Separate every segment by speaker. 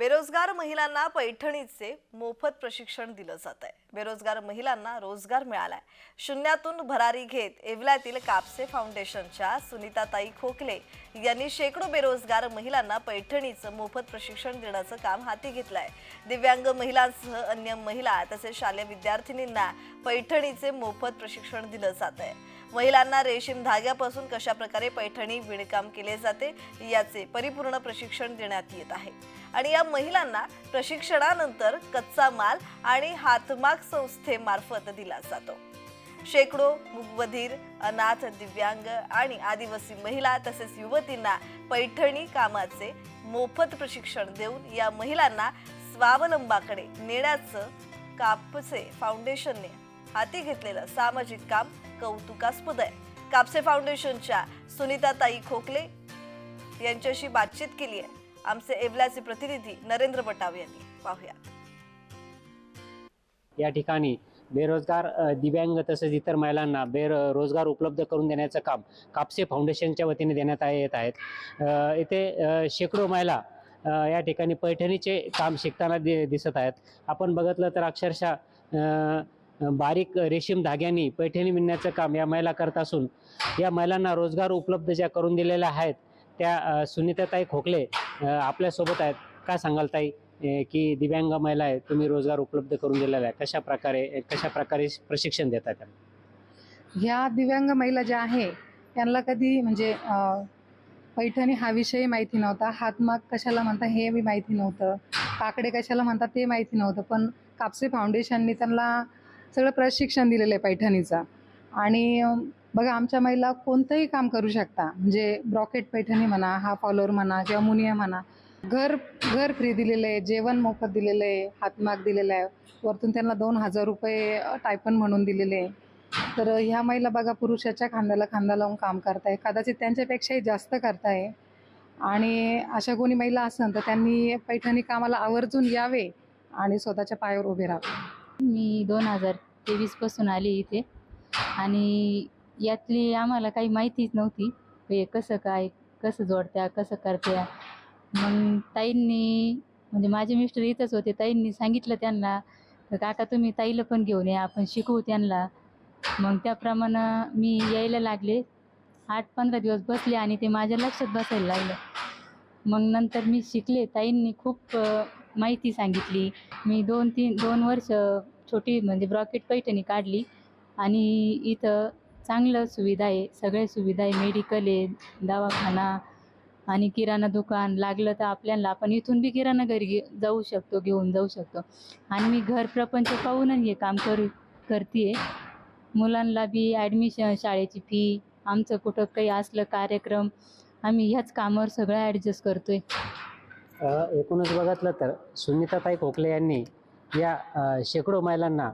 Speaker 1: बेरोजगार महिलांना पैठणीचे मोफत प्रशिक्षण दिलं जात आहे. बेरोजगार महिलांना रोजगार मिळालाय. शून्यातून भरारी घेत येवल्यातील कापसे फाउंडेशनच्या सुनीताताई खोकले यांनी शेकडो बेरोजगार महिलांना पैठणीचं मोफत प्रशिक्षण देण्याचं काम हाती घेतलंय. दिव्यांग महिलांसह अन्य महिला तसेच शालेय विद्यार्थिनींना पैठणीचे मोफत प्रशिक्षण दिलं जात आहे. महिलांना रेशीम धाग्यापासून कशा प्रकारे पैठणी विणकाम केले जाते याचे परिपूर्ण प्रशिक्षण देण्यात येत आहे. आणि या महिलांना प्रशिक्षणानंतर कच्चा माल आणि हातमाग संस्थेमार्फत दिला जातो. शेकडो मुकबधीर अनाथ दिव्यांग आणि आदिवासी महिला तसेच युवतींना पैठणी कामाचे मोफत प्रशिक्षण देऊन या महिलांना स्वावलंबाकडे नेण्याचं कापसे फाउंडेशनने हाती घेतलेलं सामाजिक काम कौतुकास्पद आहे. कापसे फाउंडेशनच्या सुनीताताई खोकले यांच्याशी बातचीत केली आहे. आमचे एवल्याचे प्रतिनिधी नरेंद्र बटाव यांनी. पाहूया
Speaker 2: या ठिकाणी बेरोजगार दिव्यांग तसेच इतर महिलांना बेर रोजगार उपलब्ध करून देण्याचं काम कापसे फाउंडेशनच्या वतीने देण्यात येत आहेत. येथे शेकडो महिला या ठिकाणी पैठणीचे काम शिकताना दि दिसत आहेत. आपण बघितलं तर अक्षरशः बारीक रेशीम धाग्यांनी पैठणी विणण्याचं काम या महिला करत असून या महिलांना रोजगार उपलब्ध ज्या करून दिलेल्या आहेत त्या सुनीताताई खोकले आपल्यासोबत आहेत. काय सांगाल ताई की दिव्यांग महिला आहे तुम्ही रोजगार उपलब्ध करून दिलेला आहे कशा प्रकारे कशा प्रकारे प्रशिक्षण देतात त्यांना?
Speaker 3: ह्या दिव्यांग महिला ज्या आहे त्यांना कधी म्हणजे पैठणी हा विषय माहिती नव्हता. हातमाग कशाला म्हणतात हे बी माहिती नव्हतं. काकडे कशाला म्हणतात ते माहिती नव्हतं. पण कापसे फाउंडेशननी त्यांना सगळं प्रशिक्षण दिलेलं आहे पैठणीचं. आणि बघा आमच्या महिला कोणतंही काम करू शकता. म्हणजे ब्रॉकेट पैठणी म्हणा हा फॉलोअर म्हणा किंवा मुनिया म्हणा. घर घर फ्री दिलेलं आहे जेवण मोफत दिलेलं आहे हातमाग दिलेला आहे. वरतून त्यांना दोन हजार रुपये टायपन म्हणून दिलेले आहे. तर ह्या महिला बघा पुरुषाच्या खांद्याला खांदा लावून काम करताय. कदाचित त्यांच्यापेक्षाही जास्त करताय. आणि अशा कोणी महिला असन तर त्यांनी पैठणी कामाला आवर्जून यावे आणि स्वतःच्या पायावर उभे राहावे.
Speaker 4: मी दोन हजार तेवीसपासून आली इथे. आणि यातली आम्हाला काही माहितीच नव्हती हे कसं काय कसं जोडत्या कसं करत्या. मग ताईंनी म्हणजे माझे मिस्टर इथंच होते ताईंनी सांगितलं त्यांना तर काका तुम्ही ताईला पण घेऊन या आपण शिकवू त्यांना. मग त्याप्रमाणे मी यायला लागले. आठ पंधरा दिवस बसले आणि ते माझ्या लक्षात बसायला लागलं. मग नंतर मी शिकले. ताईंनी खूप माहिती सांगितली. मी दोन तीन दोन वर्ष छोटी म्हणजे ब्रॉकेट पैठणी काढली आणि इथं चांगलं सुविधा आहे. सगळे सुविधा आहे. मेडिकल आहे दवाखाना आणि किराणा दुकान लागलं तर आपल्याला आपण इथून बी किराणा घरी घे जाऊ शकतो घेऊन जाऊ शकतो. आणि मी घर प्रपंच पाहूनच हे काम करू करते मुलांना बी ॲडमिशन शाळेची फी आमचं कुठं काही असलं कार्यक्रम आम्ही ह्याच कामावर सगळं ॲडजस्ट करतोय.
Speaker 2: एकूणच बघितलं तर सुनीताताई खोकले यांनी या शेकडो महिलांना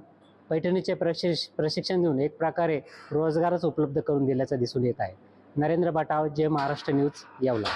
Speaker 2: पैठणीचे प्रशिक्ष प्रशिक्षण देऊन एक प्रकारे रोजगारच उपलब्ध करून दिल्याचं दिसून येत आहे. नरेंद्र बाटाव जे महाराष्ट्र न्यूज यावला.